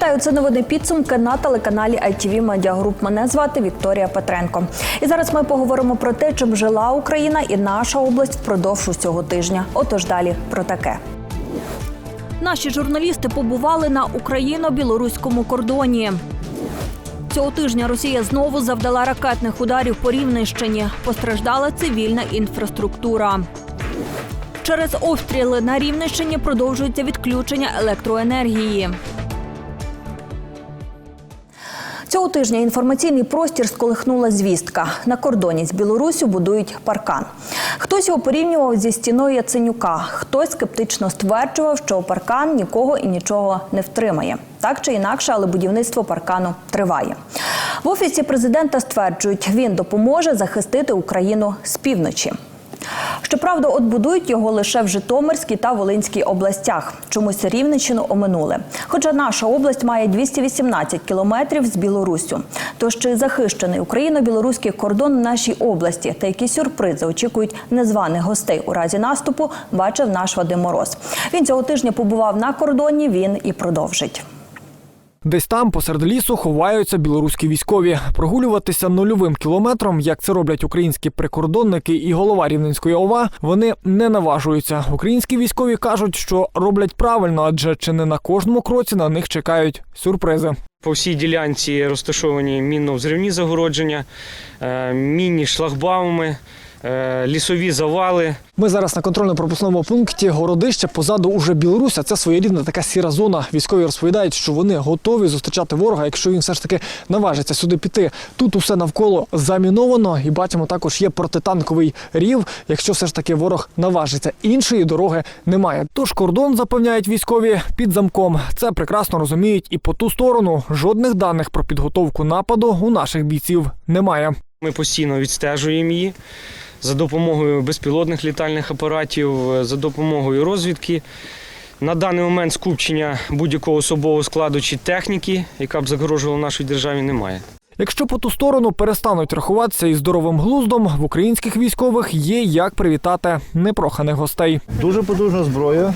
Вітаю, це новини підсумки на телеканалі ITV Media Group. Мене звати Вікторія Петренко. І зараз ми поговоримо про те, чим жила Україна і наша область впродовж усього тижня. Отож далі про таке. Наші журналісти побували на україно-білоруському кордоні. Цього тижня Росія знову завдала ракетних ударів по Рівненщині. Постраждала цивільна інфраструктура. Через обстріли на Рівненщині продовжується відключення електроенергії. Цього тижня інформаційний простір сколихнула звістка. На кордоні з Білоруссю будують паркан. Хтось його порівнював зі стіною Яценюка, хтось скептично стверджував, що паркан нікого і нічого не втримає. Так чи інакше, але будівництво паркану триває. В офісі президента стверджують, він допоможе захистити Україну з півночі. Щоправда, от будують його лише в Житомирській та Волинській областях. Чомусь Рівненщину оминули. Хоча наша область має 218 кілометрів з Білоруссю. Тож чи захищений україно-білоруський кордон нашій області та які сюрпризи очікують незваних гостей у разі наступу, бачив наш Вадим Мороз. Він цього тижня побував на кордоні. Він і продовжить. Десь там посеред лісу ховаються білоруські військові. Прогулюватися нульовим кілометром, як це роблять українські прикордонники і голова Рівненської ОВА, вони не наважуються. Українські військові кажуть, що роблять правильно, адже чи не на кожному кроці на них чекають сюрпризи. По всій ділянці розташовані мінно-взривні загородження, е, мінні шлагбауми, лісові завали. Ми зараз на контрольно-пропускному пункті городище позаду уже Білорусь, а це своєрідна така сіра зона. Військові розповідають, що вони готові зустрічати ворога, якщо він все ж таки наважиться сюди піти. Тут усе навколо заміновано, і бачимо, також є протитанковий рів, якщо все ж таки ворог наважиться. Іншої дороги немає. Тож кордон запевняють військові під замком. Це прекрасно розуміють і по ту сторону. Жодних даних про підготовку нападу у наших бійців немає. Ми постійно відстежуємо її за допомогою безпілотних літальних апаратів, е, за допомогою розвідки. На даний момент скупчення будь-якого особового складу чи техніки, яка б загрожувала нашій державі, немає. Якщо по ту сторону перестануть рахуватися із здоровим глуздом, в українських військових є як привітати непроханих гостей. Дуже потужна зброя,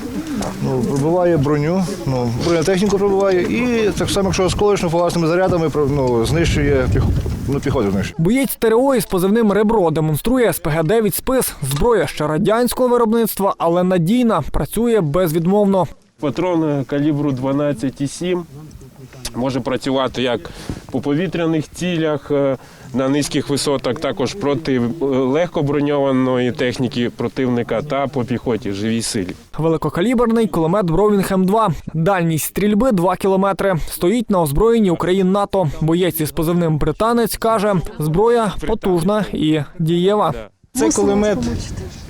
ну, пробиває броню, ну, бронетехніку пробиває і так само, якщо осколочно фугасними зарядами ну, знищує піх... ну, піхоту знищує. Боєць ТРО із позивним ребро демонструє СПГ-9 спис. Зброя ще радянського виробництва, але надійна, працює безвідмовно. Патрон калібру 12,7 може працювати як по повітряних цілях е, на низьких висотах, також проти е, легкоброньованої техніки противника та по піхоті живій силі. Великокаліберний кулемет Бровінг М2. Дальність стрільби 2 кілометри. Стоїть на озброєнні Україн НАТО. Боєць із позивним британець каже, зброя потужна і дієва. Це кулемет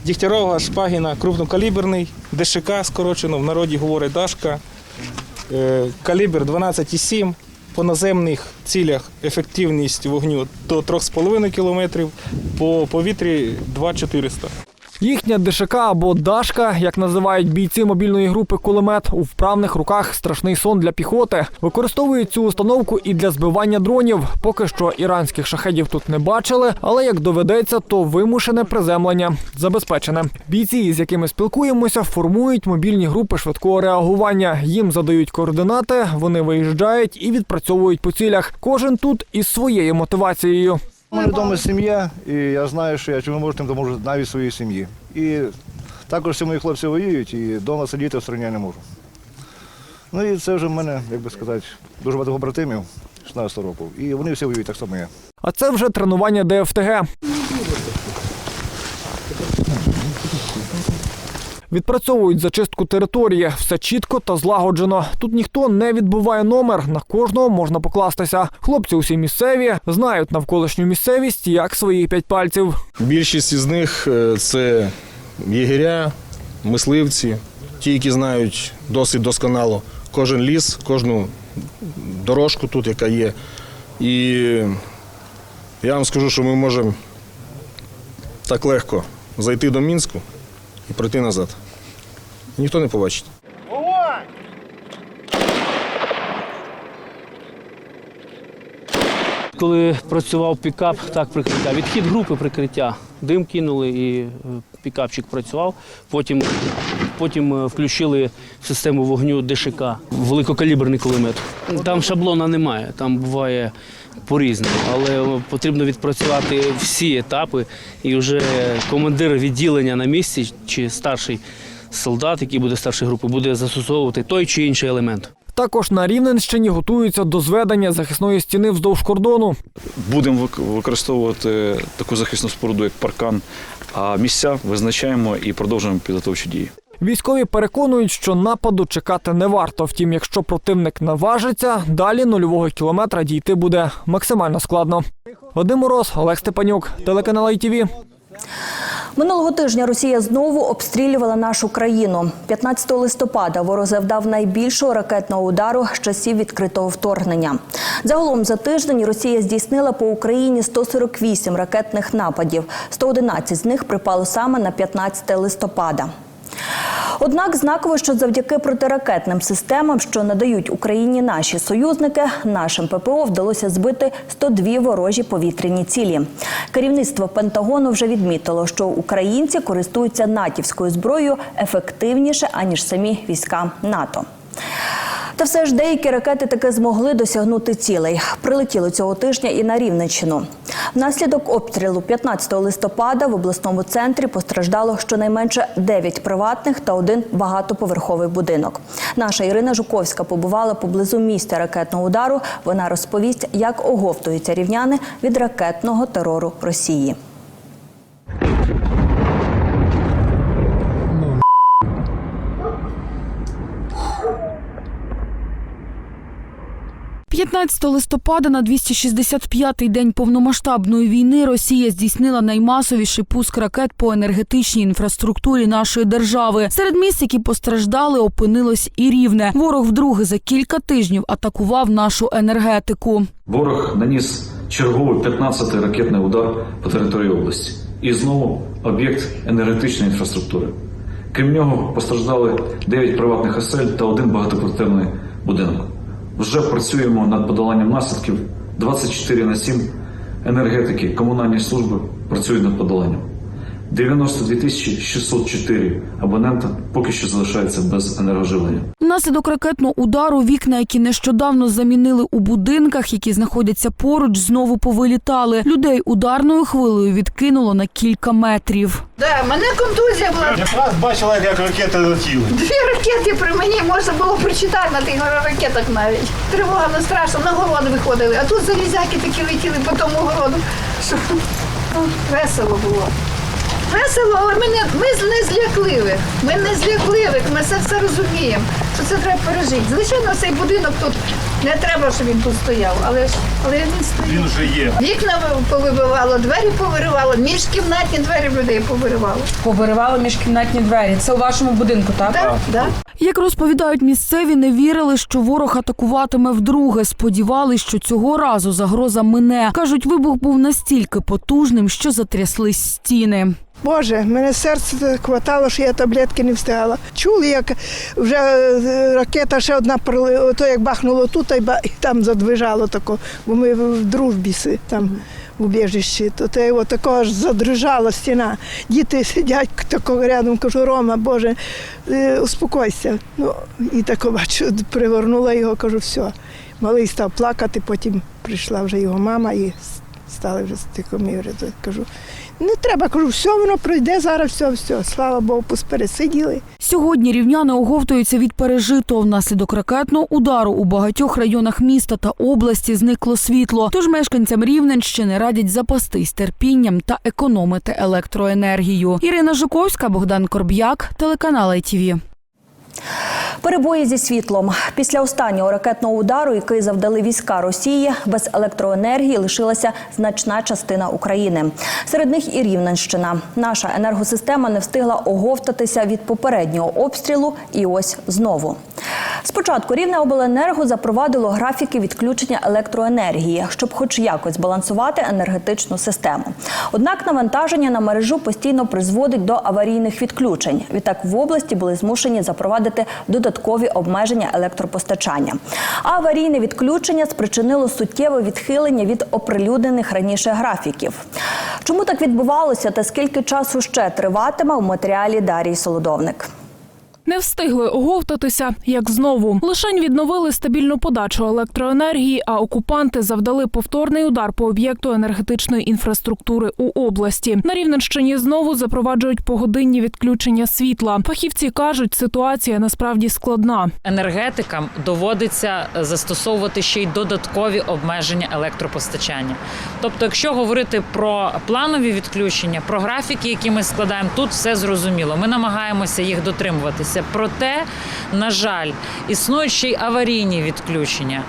Дігтярова, Шпагіна, крупнокаліберний, ДШК скорочено, в народі говорить Дашка. Е, Калібр 12,7. По наземних цілях ефективність вогню до 3,5 км, по повітрі 2,400. Їхня ДШК або Дашка, як називають бійці мобільної групи кулемет, у вправних руках страшний сон для піхоти. Використовують цю установку і для збивання дронів. Поки що іранських шахедів тут не бачили, але як доведеться, то вимушене приземлення забезпечене. Бійці, з якими спілкуємося, формують мобільні групи швидкого реагування. Їм задають координати, вони виїжджають і відпрацьовують по цілях. Кожен тут із своєю мотивацією. У мене вдома сім'я, і я знаю, що я чому можу, тим допоможу навіть своїй сім'ї. І також всі мої хлопці воюють, і вдома сидіти в стороні не можу. Ну і це вже в мене, як би сказати, дуже багато побратимів 16 років. І вони всі воюють так само я. А це вже тренування ДФТГ. Відпрацьовують зачистку території. Все чітко та злагоджено. Тут ніхто не відбуває номер. На кожного можна покластися. Хлопці усі місцеві, знають навколишню місцевість як свої п'ять пальців. Більшість із них е, це єгеря, мисливці, ті, які знають досить досконало кожен ліс, кожну дорожку тут, яка є. І я вам скажу, що ми можемо так легко зайти до Мінську і пройти назад. Ніхто не побачить. Коли працював пікап, так прикриття. Відхід групи прикриття. Дим кинули і е, пікапчик працював. Потім, потім е, включили систему вогню ДШК, великокаліберний кулемет. Там шаблона немає, там буває по-різному, але е, потрібно відпрацювати всі етапи. І вже командир відділення на місці чи старший солдат, який буде старшої групи, буде застосовувати той чи інший елемент. Також на Рівненщині готуються до зведення захисної стіни вздовж кордону. Будемо використовувати таку захисну споруду, як паркан, а місця визначаємо і продовжуємо підготовчі дії. Військові переконують, що нападу чекати не варто. Втім, якщо противник наважиться, далі нульового кілометра дійти буде максимально складно. Вадим Мороз, Олег Степанюк, телеканал ITV. Минулого тижня Росія знову обстрілювала нашу країну. 15 листопада ворог завдав найбільшого ракетного удару з часів відкритого вторгнення. Загалом за тиждень Росія здійснила по Україні 148 ракетних нападів. 111 з них припало саме на 15 листопада. Однак знаково, що завдяки протиракетним системам, що надають Україні наші союзники, нашим ППО вдалося збити 102 ворожі повітряні цілі. Керівництво Пентагону вже відмітило, що українці користуються натівською зброєю ефективніше аніж самі війська НАТО. Та все ж деякі ракети таки змогли досягнути цілей. Прилетіло цього тижня і на Рівненщину. Внаслідок обстрілу 15 листопада в обласному центрі постраждало щонайменше 9 приватних та один багатоповерховий будинок. Наша Ірина Жуковська побувала поблизу місця ракетного удару. Вона розповість, як оговтуються рівняни від ракетного терору Росії. – 15 листопада на 265-й день повномасштабної війни Росія здійснила наймасовіший пуск ракет по енергетичній інфраструктурі нашої держави. Серед міст, які постраждали, опинилось і рівне. Ворог вдруге за кілька тижнів атакував нашу енергетику. Ворог наніс черговий 15-й ракетний удар по території області. І знову об'єкт енергетичної інфраструктури. Крім нього постраждали 9 приватних осель та один багатоквартирний будинок. Вже працюємо над подоланням наслідків 24 на 7 енергетики, комунальні служби працюють над подоланням. 92 тисячі 604 абонента поки що залишаються без енергоживлення. Внаслідок ракетного удару вікна, які нещодавно замінили у будинках, які знаходяться поруч, знову повилітали. Людей ударною хвилею відкинуло на кілька метрів. Да, мене контузія була. Якраз бачила, як ракети летіли. Дві ракети при мені можна було прочитати на тих ракетах навіть. Тривога не страшно, на город виходили, а тут залізяки такі летіли по тому городу. Що ну, весело було. Весело, але ми не, ми не злякливих. Ми не злякливих, ми це все розуміємо, що це треба пережити. Звичайно, цей будинок тут не треба, щоб він тут стояв, але ж але він стоїть. Він вже є. Вікна повибивало, двері повиривало, міжкімнатні двері людей повиривало. Повиривали міжкімнатні двері. Це у вашому будинку, так? Так, так. Як розповідають місцеві, не вірили, що ворог атакуватиме вдруге. Сподівались, що цього разу загроза мине. кажуть, вибух був настільки потужним, що затряслись стіни. Боже, мене серце хватало, що я таблетки не встигала. Чули, як вже ракета ще одна ото як бахнуло тут, та й там задвижало тако, бо ми в дружбі там в убіжищі. То те такого аж задрижала стіна. Діти сидять тако рядом, кажу, Рома, Боже, е, успокойся. Ну, і тако бачу, пригорнула його, кажу, все. Малий став плакати, потім прийшла вже його мама і стали вже стикомірити. Кажу, не треба, кажу, все воно пройде зараз, все, все. Слава Богу, пересиділи. Сьогодні рівняни оговтуються від пережитого внаслідок ракетного удару у багатьох районах міста та області зникло світло. Тож мешканцям Рівненщини радять запастись терпінням та економити електроенергію. Ірина Жуковська, Богдан Корб'як, телеканал ITV. Перебої зі світлом після останнього ракетного удару, який завдали війська Росії, без електроенергії лишилася значна частина України. Серед них і Рівненщина. Наша енергосистема не встигла оговтатися від попереднього обстрілу, і ось знову. Спочатку Рівне обленерго запровадило графіки відключення електроенергії, щоб хоч якось збалансувати енергетичну систему. Однак навантаження на мережу постійно призводить до аварійних відключень. Відтак в області були змушені запровадити додаткові обмеження електропостачання. Аварійне відключення спричинило суттєве відхилення від оприлюднених раніше графіків. Чому так відбувалося та скільки часу ще триватиме у матеріалі Дарії Солодовник? Не встигли оговтатися, як знову. Лишень відновили стабільну подачу електроенергії, а окупанти завдали повторний удар по об'єкту енергетичної інфраструктури у області. На Рівненщині знову запроваджують погодинні відключення світла. Фахівці кажуть, ситуація насправді складна. енергетикам доводиться застосовувати ще й додаткові обмеження електропостачання. Тобто, якщо говорити про планові відключення, про графіки, які ми складаємо, тут все зрозуміло. Ми намагаємося їх дотримуватися. Проте, на жаль, існують ще й аварійні відключення.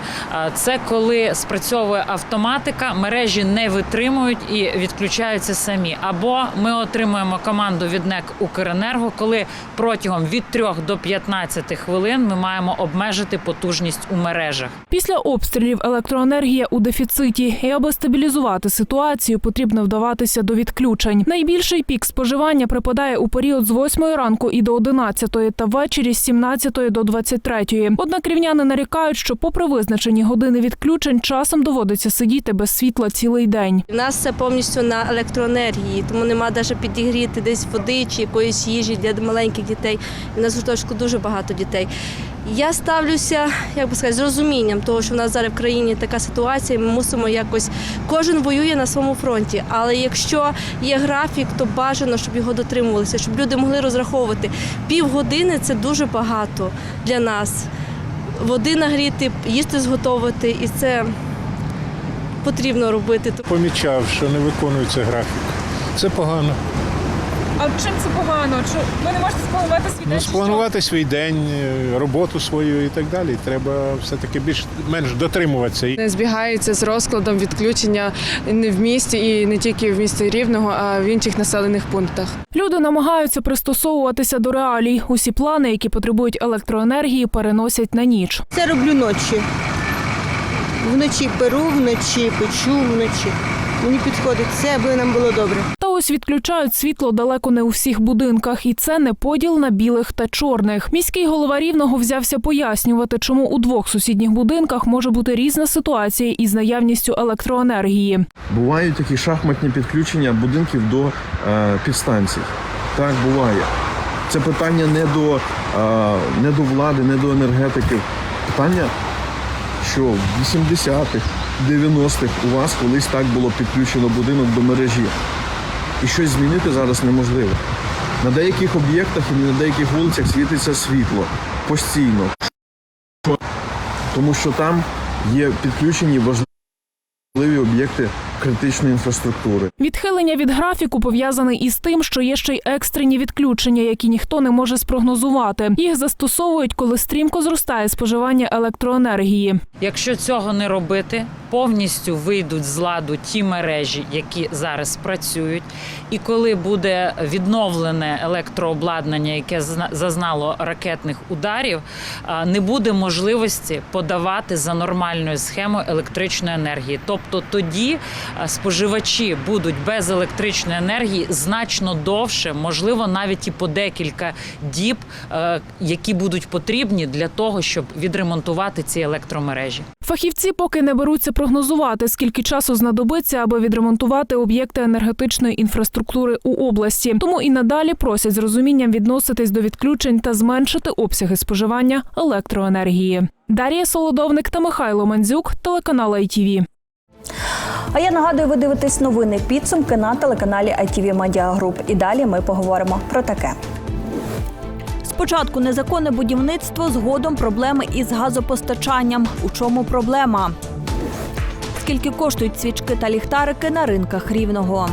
Це коли спрацьовує автоматика, мережі не витримують і відключаються самі. Або ми отримуємо команду від НЕК Укренерго, коли протягом від 3 до 15 хвилин ми маємо обмежити потужність у мережах. Після обстрілів електроенергія у дефіциті, і аби стабілізувати ситуацію, потрібно вдаватися до відключень. Найбільший пік споживання припадає у період з 8 ранку і до 11 та ввечері з 17 до 23. Однак рівняни нарікають, що попри визначені години відключень, часом доводиться сидіти без світла цілий день. У нас все повністю на електроенергії, тому нема навіть підігріти десь води чи якоїсь їжі для маленьких дітей. У нас в гуртожитку дуже багато дітей. Я ставлюся, як би сказати, з розумінням того, що в нас зараз в країні така ситуація, ми мусимо якось кожен воює на своєму фронті. Але якщо є графік, то бажано, щоб його дотримувалися, щоб люди могли розраховувати. Півгодини це дуже багато для нас. Води нагріти, їсти зготовити, і це потрібно робити. Помічав, що не виконується графік. Це погано. А чим це погано? Чи ви не можете спланувати свій Ну, день? що? спланувати свій день, е, роботу свою і так далі. Треба все-таки більш менш дотримуватися. Не збігається з розкладом відключення не в місті і не тільки в місті Рівного, а в інших населених пунктах. Люди намагаються пристосовуватися до реалій. Усі плани, які потребують електроенергії, переносять на ніч. Це роблю ночі. Вночі перу, вночі печу, вночі. Мені підходить це, аби нам було добре. Та ось відключають світло далеко не у всіх будинках, і це не поділ на білих та чорних. Міський голова рівного взявся пояснювати, чому у двох сусідніх будинках може бути різна ситуація із наявністю електроенергії. Бувають такі шахматні підключення будинків до е, підстанцій. Так буває. Це питання не до, е, не до влади, не до енергетиків. Питання, що в 80-х, 90-х у вас колись так було підключено будинок до мережі. І щось змінити зараз неможливо. На деяких об'єктах і на деяких вулицях світиться світло постійно. Тому що там є підключені важливі об'єкти критичної інфраструктури. Відхилення від графіку пов'язане із тим, що є ще й екстрені відключення, які ніхто не може спрогнозувати. Їх застосовують, коли стрімко зростає споживання електроенергії. Якщо цього не робити, повністю вийдуть з ладу ті мережі, які зараз працюють. І коли буде відновлене електрообладнання, яке зна- зазнало ракетних ударів, не буде можливості подавати за нормальною схемою електричної енергії. Тобто тоді споживачі будуть без електричної енергії значно довше, можливо, навіть і по декілька діб, е, які будуть потрібні для того, щоб відремонтувати ці електромережі. Фахівці поки не беруться прогнозувати, скільки часу знадобиться, аби відремонтувати об'єкти енергетичної інфраструктури у області. Тому і надалі просять з розумінням відноситись до відключень та зменшити обсяги споживання електроенергії. Дар'я Солодовник та Михайло Мандзюк, телеканал ITV. А я нагадую, ви дивитесь новини підсумки на телеканалі ITV Media Group. І далі ми поговоримо про таке. Спочатку незаконне будівництво, згодом проблеми із газопостачанням. У чому проблема? Скільки коштують свічки та ліхтарики на ринках рівного?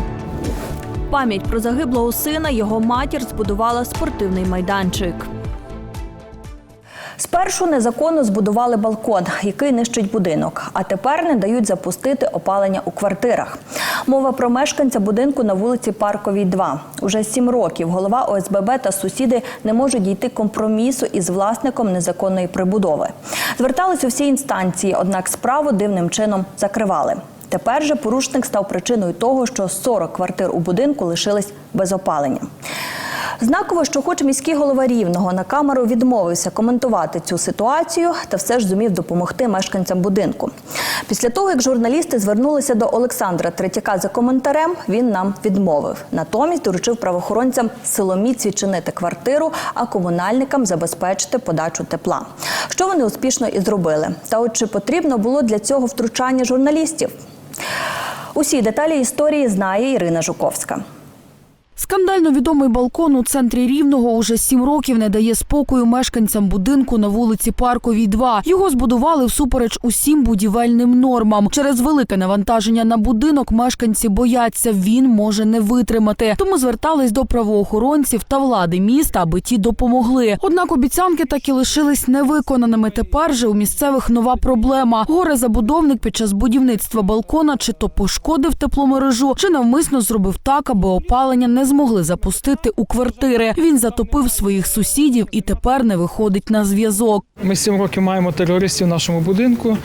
Пам'ять про загиблого сина його матір збудувала спортивний майданчик. Спершу незаконно збудували балкон, який нищить будинок, а тепер не дають запустити опалення у квартирах. Мова про мешканця будинку на вулиці Парковій, 2. Уже сім років голова ОСББ та сусіди не можуть дійти компромісу із власником незаконної прибудови. Звертались у всі інстанції, однак справу дивним чином закривали. Тепер же порушник став причиною того, що 40 квартир у будинку лишились без опалення. Знаково, що хоч міський голова Рівного на камеру відмовився коментувати цю ситуацію, та все ж зумів допомогти мешканцям будинку. Після того, як журналісти звернулися до Олександра Третяка за коментарем, він нам відмовив. Натомість доручив правоохоронцям силоміць відчинити квартиру, а комунальникам забезпечити подачу тепла. Що вони успішно і зробили. Та от чи потрібно було для цього втручання журналістів? Усі деталі історії знає Ірина Жуковська. Скандально відомий балкон у центрі Рівного уже сім років не дає спокою мешканцям будинку на вулиці Парковій, 2. Його збудували всупереч усім будівельним нормам. Через велике навантаження на будинок мешканці бояться, він може не витримати. Тому звертались до правоохоронців та влади міста, аби ті допомогли. Однак обіцянки так і лишились невиконаними. Тепер же у місцевих нова проблема. Горе забудовник під час будівництва балкона чи то пошкодив тепломережу, чи навмисно зробив так, аби опалення не змогли запустити у квартири. Він затопив своїх сусідів і тепер не виходить на зв'язок. Ми сім років маємо терористів в нашому будинку,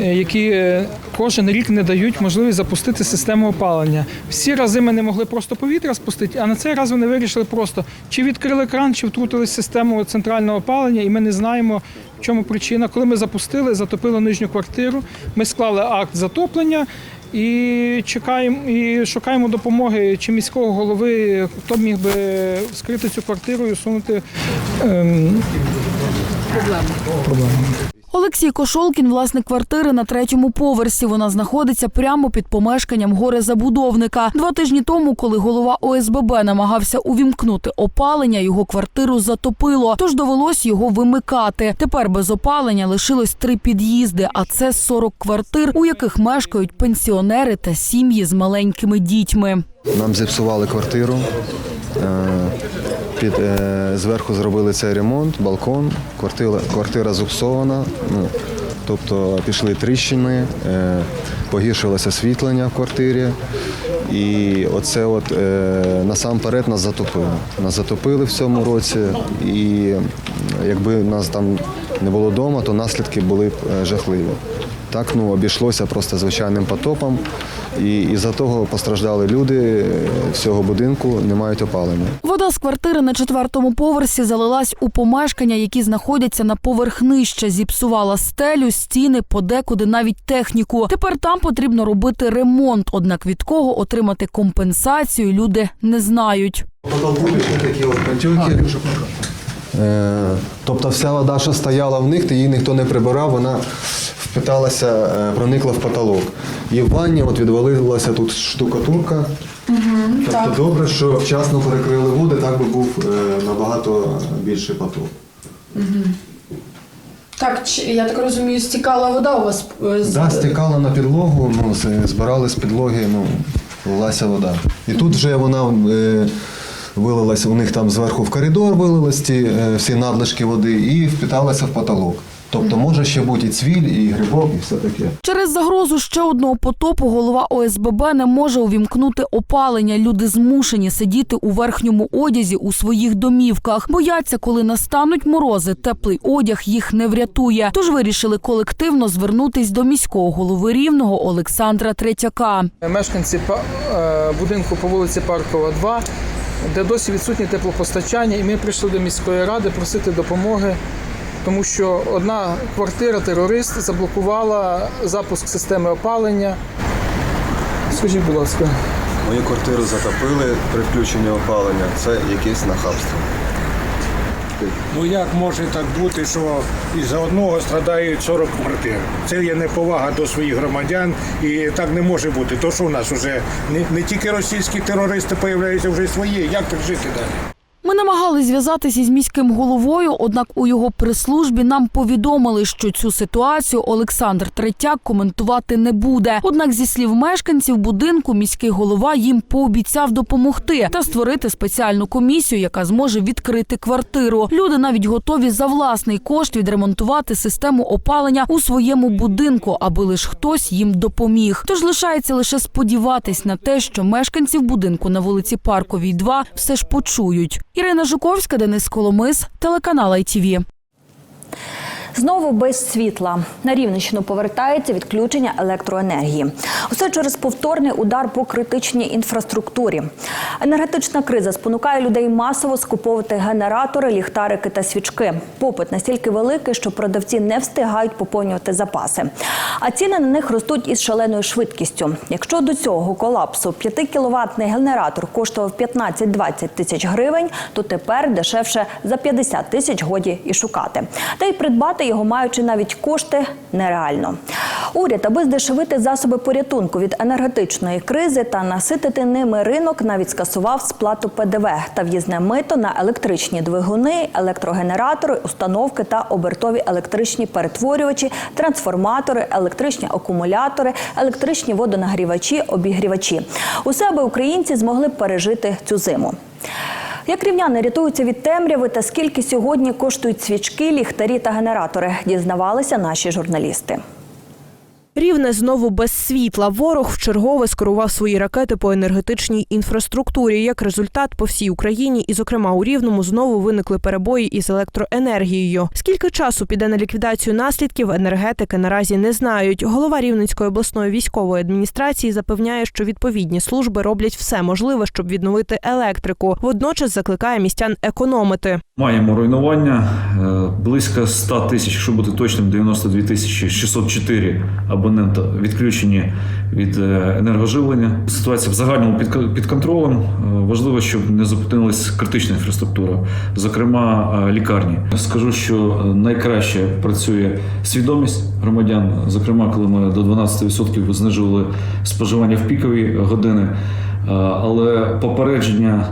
е, які е, кожен рік не дають можливість запустити систему опалення. Всі рази ми не могли просто повітря спустити, а на цей раз вони вирішили просто чи відкрили кран, чи втрутились в систему центрального опалення, і ми не знаємо, в чому причина. Коли ми запустили, затопили нижню квартиру, ми склали акт затоплення. І чекаємо і шукаємо допомоги чи міського голови, хто б міг би вскрити цю квартиру і усунути ем, проблему. Олексій Кошолкін, власник квартири на третьому поверсі. Вона знаходиться прямо під помешканням горе-забудовника. Два тижні тому, коли голова ОСББ намагався увімкнути опалення, його квартиру затопило, тож довелось його вимикати. Тепер без опалення лишилось три під'їзди, а це 40 квартир, у яких мешкають пенсіонери та сім'ї з маленькими дітьми. Нам зіпсували квартиру. Під, е, зверху зробили цей ремонт, балкон, квартира, квартира зіпсована. Ну, тобто пішли тріщини, е, погіршилося освітлення в квартирі. І оце от е, насамперед нас затопило. Нас затопили в цьому році, і якби нас там не було вдома, то наслідки були б е, жахливі. Так ну обійшлося просто звичайним потопом, і із-за того постраждали люди е, всього будинку, не мають опалення. Вода з квартири на четвертому поверсі залилась у помешкання, які знаходяться на поверх нижче. Зіпсувала стелю, стіни, подекуди навіть техніку. Тепер там потрібно робити ремонт. Однак від кого отримати компенсацію люди не знають. Потолку такі от пантюки. Е, тобто вся вода, що стояла в них, її ніхто не прибирав, вона впиталася, е, проникла в потолок. І в ванні от відвалилася тут штукатурка. тобто добре, що вчасно перекрили води, так би був е, набагато більший поток. Так, я так розумію, стікала вода у вас з Да, стікала на підлогу, ну, збирали з підлоги, ну, лилася вода. І тут вже вона вилилася, у них там зверху в коридор вилилась ті, е, всі надлишки води і впиталася в потолок. Тобто може ще бути і цвіль, і грибок, і все таке. Через загрозу ще одного потопу голова ОСББ не може увімкнути опалення. Люди змушені сидіти у верхньому одязі у своїх домівках. Бояться, коли настануть морози, теплий одяг їх не врятує. Тож вирішили колективно звернутись до міського голови рівного Олександра Третяка. Мешканці е, будинку по вулиці Паркова, 2, де досі відсутнє теплопостачання, і ми прийшли до міської ради просити допомоги, тому що одна квартира терорист заблокувала запуск системи опалення. Скажіть, будь ласка. Мою квартиру затопили при включенні опалення. Це якесь нахабство. Ну як може так бути, що із-за одного страдають 40 квартир? Це є неповага до своїх громадян, і так не може бути. То що у нас вже не, не тільки російські терористи появляються, вже свої. Як так жити далі? Ми намагалися зв'язатися із міським головою, однак у його прес-службі нам повідомили, що цю ситуацію Олександр Третяк коментувати не буде. Однак, зі слів мешканців будинку, міський голова їм пообіцяв допомогти та створити спеціальну комісію, яка зможе відкрити квартиру. Люди навіть готові за власний кошт відремонтувати систему опалення у своєму будинку, аби лише хтось їм допоміг. Тож лишається лише сподіватись на те, що мешканців будинку на вулиці Парковій 2 все ж почують. Ірина Жуковська, Денис Коломис, телеканал ITV. Знову без світла на Рівненщину повертається відключення електроенергії. Усе через повторний удар по критичній інфраструктурі. Енергетична криза спонукає людей масово скуповувати генератори, ліхтарики та свічки. Попит настільки великий, що продавці не встигають поповнювати запаси. А ціни на них ростуть із шаленою швидкістю. Якщо до цього колапсу 5 кіловатний генератор коштував 15-20 тисяч гривень, то тепер дешевше за 50 тисяч годі і шукати. Та й придбати його, маючи навіть кошти, нереально. Уряд, аби здешевити засоби порятунку від енергетичної кризи та наситити ними ринок, навіть скасував сплату ПДВ та в'їзне мито на електричні двигуни, електрогенератори, установки та обертові електричні перетворювачі, трансформатори, електричні акумулятори, електричні водонагрівачі, обігрівачі. Усе, аби українці змогли пережити цю зиму. Як рівняни рятуються від темряви та скільки сьогодні коштують свічки, ліхтарі та генератори, дізнавалися наші журналісти. Рівне знову без світла. Ворог вчергове скерував свої ракети по енергетичній інфраструктурі. Як результат, по всій Україні, і, зокрема, у Рівному, знову виникли перебої із електроенергією. Скільки часу піде на ліквідацію наслідків, енергетики наразі не знають. Голова Рівненської обласної військової адміністрації запевняє, що відповідні служби роблять все можливе, щоб відновити електрику. Водночас закликає містян економити. Маємо руйнування е, близько 100 тисяч, якщо бути точним, 92 тисячі 604 абонента відключені від е, енергоживлення. Ситуація в загальному під, під контролем. Е, Важливо, щоб не зупинилась критична інфраструктура, зокрема е, лікарні. Скажу, що найкраще працює свідомість громадян, зокрема, коли ми до 12% знижували споживання в пікові години. Але попередження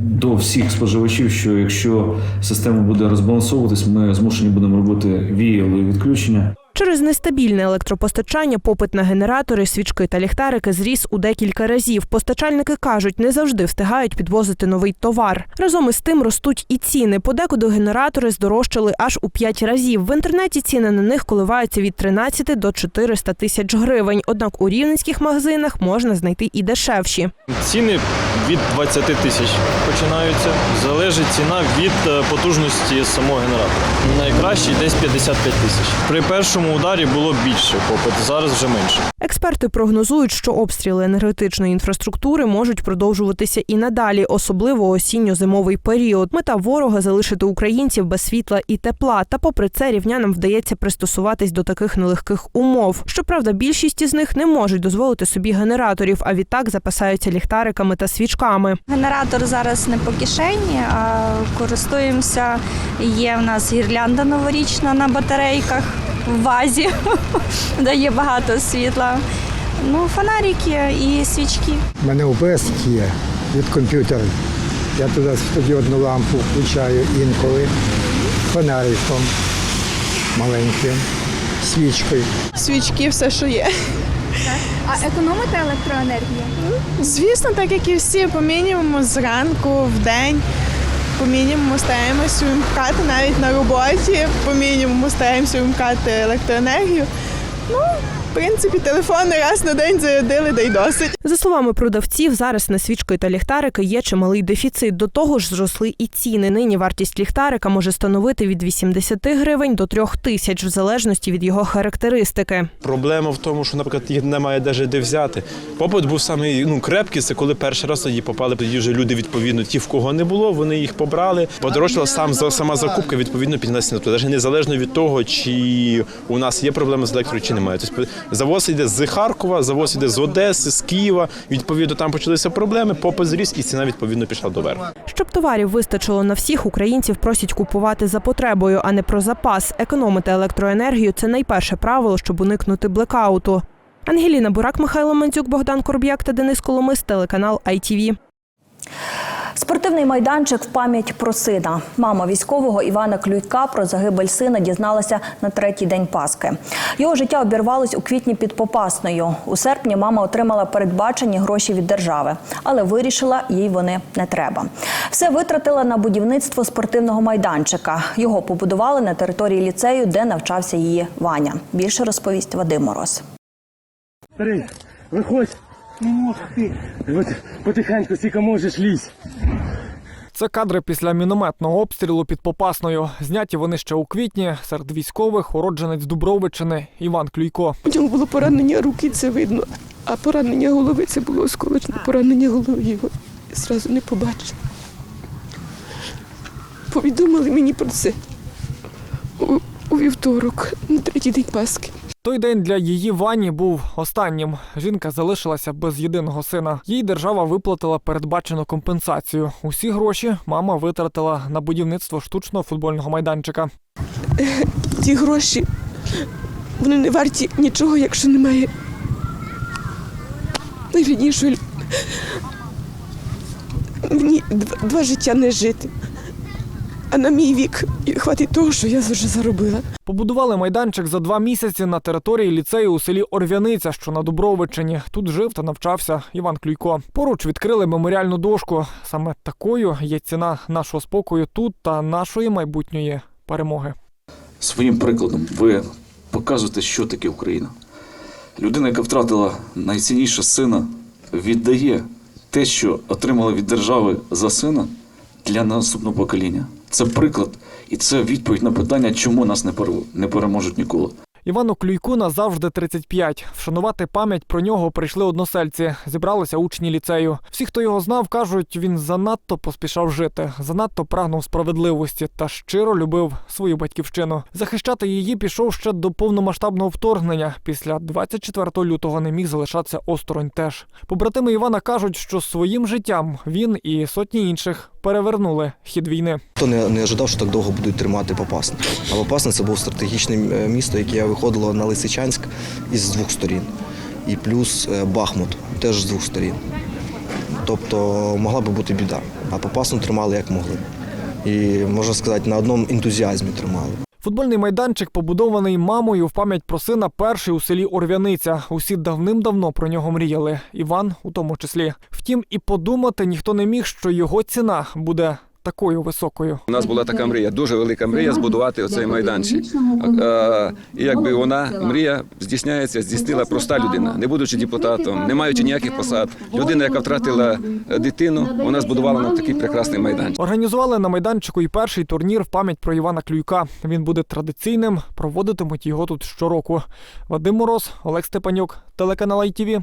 до всіх споживачів, що якщо система буде розбалансовуватись, ми змушені будемо робити віялові відключення. Через нестабільне електропостачання попит на генератори, свічки та ліхтарики зріс у декілька разів. Постачальники кажуть, не завжди встигають підвозити новий товар. Разом із тим ростуть і ціни. Подекуди генератори здорожчали аж у 5 разів. В інтернеті ціни на них коливаються від 13 до 400 тисяч гривень. Однак у рівненських магазинах можна знайти і дешевші. Ціни від 20 тисяч починаються. Залежить ціна від е, потужності самого генератора. Найкращий десь 55 тисяч. При першому ударі було більше попит, зараз вже менше. Експерти прогнозують, що обстріли енергетичної інфраструктури можуть продовжуватися і надалі, особливо осінньо-зимовий період. Мета ворога залишити українців без світла і тепла. Та, попри це, рівнянам вдається пристосуватись до таких нелегких умов. Щоправда, більшість із них не можуть дозволити собі генераторів, а відтак запасаються ліхтариками та свічками. Генератор зараз не по кишені, а користуємося. Є в нас гірлянда новорічна на батарейках в вазі, дає багато світла. Ну, фонарики і свічки. У мене ОБС є від комп'ютера. Я туди тоді одну лампу включаю інколи фонариком маленьким, свічкою. Свічки, все, що є. А економите електроенергію? Звісно, так як і всі, по мінімуму зранку, в день. По мінімуму стараємося вимкати навіть на роботі, по мінімуму стараємося вимкати електроенергію. Ну, в принципі, телефон раз на день зарядили, да й досить. За словами продавців, зараз на свічки та ліхтарики є чималий дефіцит. До того ж, зросли і ціни. Нині вартість ліхтарика може становити від 80 гривень до 3 тисяч, в залежності від його характеристики. Проблема в тому, що, наприклад, їх немає навіть де взяти. Попит був самий ну, крепкий, це коли перший раз тоді попали, тоді вже люди, відповідно, ті, в кого не було, вони їх побрали. Подорожчала сам сама закупка, відповідно, піднесена. Навіть незалежно від того, чи у нас є проблеми з електрою, чи немає. Тобто завоз йде з Харкова, завоз йде з Одеси, з Києва. Відповідно, там почалися проблеми, попит зріс, і ціна відповідно пішла доверху. Щоб товарів вистачило на всіх, українців просять купувати за потребою, а не про запас. Економити електроенергію це найперше правило, щоб уникнути блекауту. Ангеліна Бурак, Михайло Мандзюк, Богдан Корб'як та Денис Коломис, телеканал ITV. Спортивний майданчик в пам'ять про сина. Мама військового Івана Клюйка про загибель сина дізналася на третій день Пасхи. Його життя обірвалось у квітні під Попасною. У серпні мама отримала передбачені гроші від держави, але вирішила, їй вони не треба. Все витратила на будівництво спортивного майданчика. Його побудували на території ліцею, де навчався її Ваня. Більше розповість Вадим Мороз. Бери, виходь. Не можу ти. От Потихеньку, скільки можеш лізь. Це кадри після мінометного обстрілу під Попасною. Зняті вони ще у квітні серед військових уродженець Дубровичини Іван Клюйко. У нього було поранення руки, це видно. А поранення голови це було осколочне поранення голови. Його зразу не побачив. Повідомили мені про це у, вівторок, на третій день Пасхи. Той день для її Вані був останнім. Жінка залишилася без єдиного сина. Їй держава виплатила передбачену компенсацію. Усі гроші мама витратила на будівництво штучного футбольного майданчика. Ті гроші вони не варті нічого, якщо немає найріднішої. Мені два життя не жити. А на мій вік хватить того, що я вже заробила. Побудували майданчик за два місяці на території ліцею у селі Орвяниця, що на Дубровичині. Тут жив та навчався Іван Клюйко. Поруч відкрили меморіальну дошку. Саме такою є ціна нашого спокою тут та нашої майбутньої перемоги. Своїм прикладом ви показуєте, що таке Україна. Людина, яка втратила найцінніше сина, віддає те, що отримала від держави за сина для наступного покоління. Це приклад і це відповідь на питання, чому нас не не переможуть ніколи. Івану Клюйку назавжди 35. Вшанувати пам'ять про нього прийшли односельці. Зібралися учні ліцею. Всі, хто його знав, кажуть, він занадто поспішав жити, занадто прагнув справедливості та щиро любив свою батьківщину. Захищати її пішов ще до повномасштабного вторгнення. Після 24 лютого не міг залишатися осторонь теж. Побратими Івана кажуть, що своїм життям він і сотні інших перевернули хід війни. Хто не, не ожидав, що так довго будуть тримати Попасне. А Попасне це був стратегічне е, місто, яке виходило на Лисичанськ із двох сторін. І плюс е, Бахмут теж з двох сторін. Тобто могла би бути біда. А Попасну тримали як могли. І можна сказати, на одному ентузіазмі тримали. Футбольний майданчик побудований мамою в пам'ять про сина перший у селі Орвяниця. Усі давним-давно про нього мріяли. Іван у тому числі. Втім, і подумати ніхто не міг, що його ціна буде такою високою. У нас була така мрія, дуже велика мрія збудувати оцей майданчик. І якби вона мрія здійсняється, здійснила проста людина, не будучи депутатом, не маючи ніяких посад. Людина, яка втратила е, дитину, вона збудувала нам такий прекрасний майданчик. Організували на майданчику і перший турнір в пам'ять про Івана Клюйка. Він буде традиційним. Проводитимуть його тут щороку. Вадим Мороз, Олег Степанюк, телеканал ITV.